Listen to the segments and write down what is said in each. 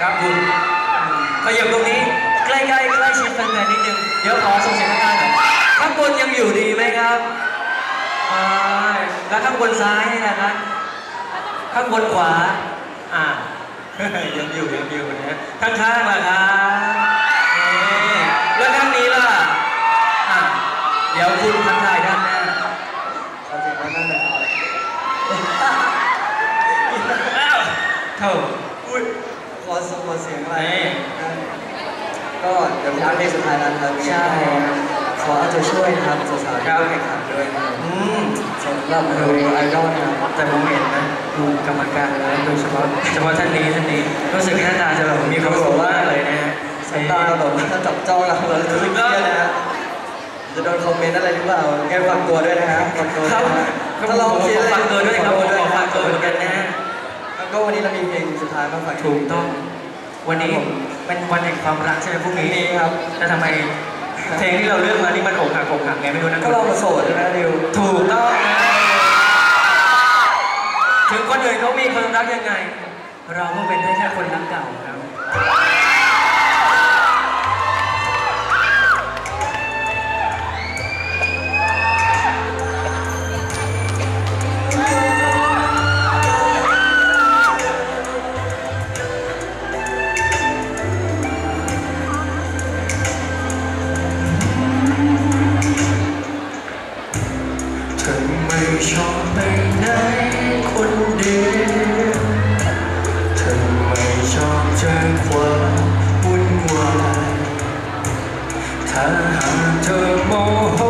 ครับคุณขยับตรงนี้ใกล้ๆใกล้ชิดแฟนๆนิดนึงเดี๋ยวขอส่งเสียงข้างๆหน่อยข้างบนยังอยู่ดีไหมครับอ่าแล้วข้างบนซ้ายนี่นะครับข้างบนขวาอ่ายังอยู่ยังอยู่นะข้างๆล่ะครับนี่แล้วข้างนี้ล่ะอ่าเดี๋ยวคุณทักทายด้านหน้าเอาเสียงไว้นั่นเลยอ้าวเท่า อุ้ยขอสขอเสียงอะไรนี่ก็เดี๋ยวมีอันเพลงสุดท้ายแล้วนะครับใช่ ขอเอาใจช่วยนะครับสาวๆที่ร่วมแข่งขันด้วยนะครับอืมสำหรับดูไอดอลนะครับแต่ผมเห็นนะดูกรรมการแล้วโดยเฉพาะเฉพาะท่านนี้ท่านนี้รู้สึกหน้าตาจะแบบมีความสุขมากเลยนะฮะสายตาแบบว่าจับจ้องเราเราจะรู้สึกเครียดนะฮะจะโดนคอมเมนต์อะไรหรือเปล่าแกฝากตัวด้วยนะฮะฝากตัวครับนะฮะถ้าถ้าเราเราขคิดออะไรฝากตัวด้วยครับผมขอฝากตัวเหมือนกันนะฮะแล้วก็วันนี้เรามีเพลงสุดท้ายมาฝากถูกต้อง วันนี้เป็นวันแห่งความรักใช่ไหมพรุ่งนี้นี้ครับแต่ทำไมเพลงที่เราเลือกมานี่มันอกหักอกหักไงไม่รู้นะก็เรามาโสดใช่ไหมดิวถูกต้องนะถึงคนอื่นเขามีความรักยังไง เราก็เป็นได้แค่คนรักเก่าครับ ชอบไปไหนคนเดียวเธอไม่ชอบเจอความวุ่นวายถ้าหากเธอโมโห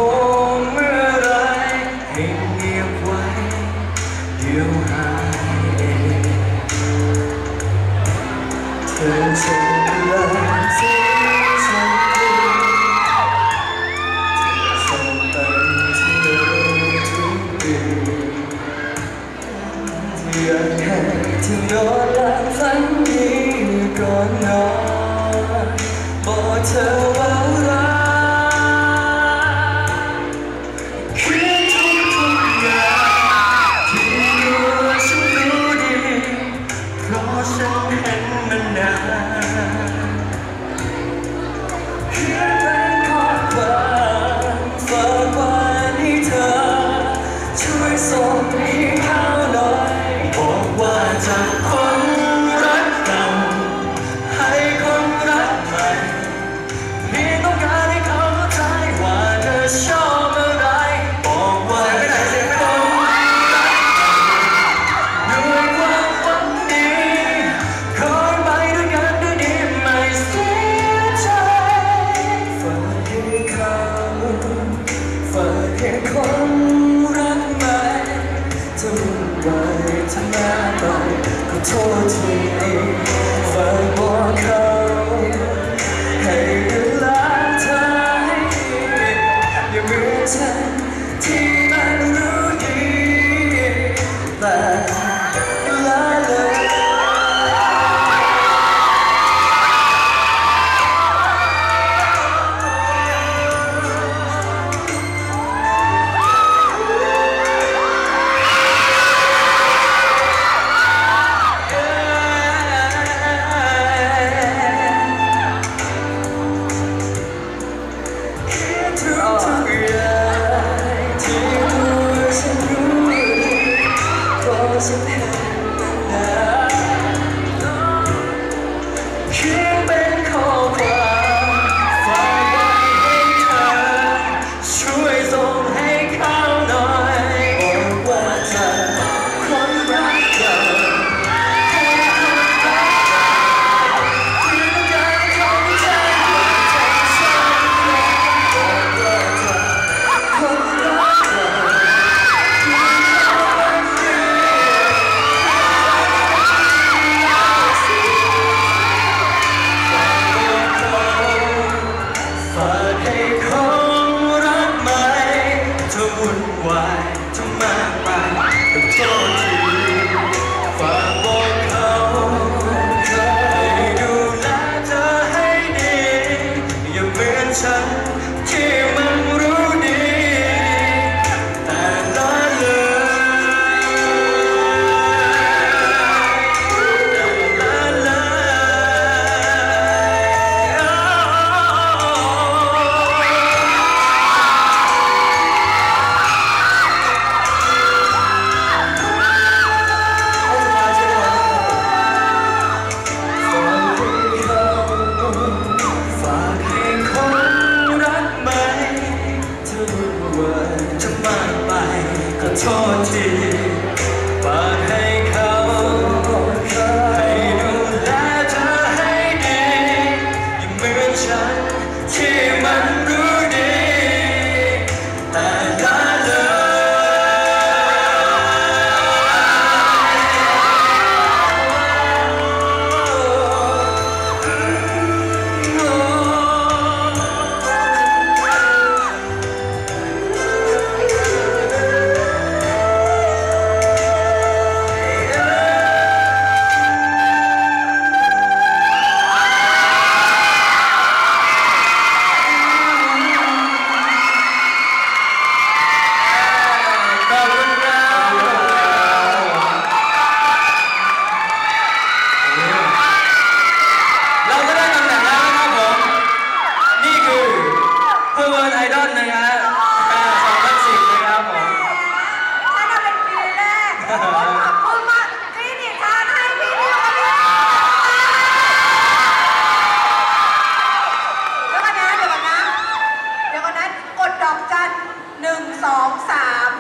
องสาม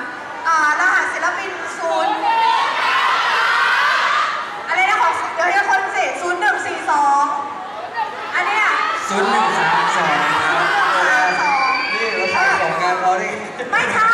รหัสศิลปินศูนย์อะไรนะของเดี๋ยวให้คนสิศูนย์หนึ่งสี่สองอันนี้ยศูนย์หนึ่งสามสองนี่เราถ่ายสองงานเราดิไม่ทำ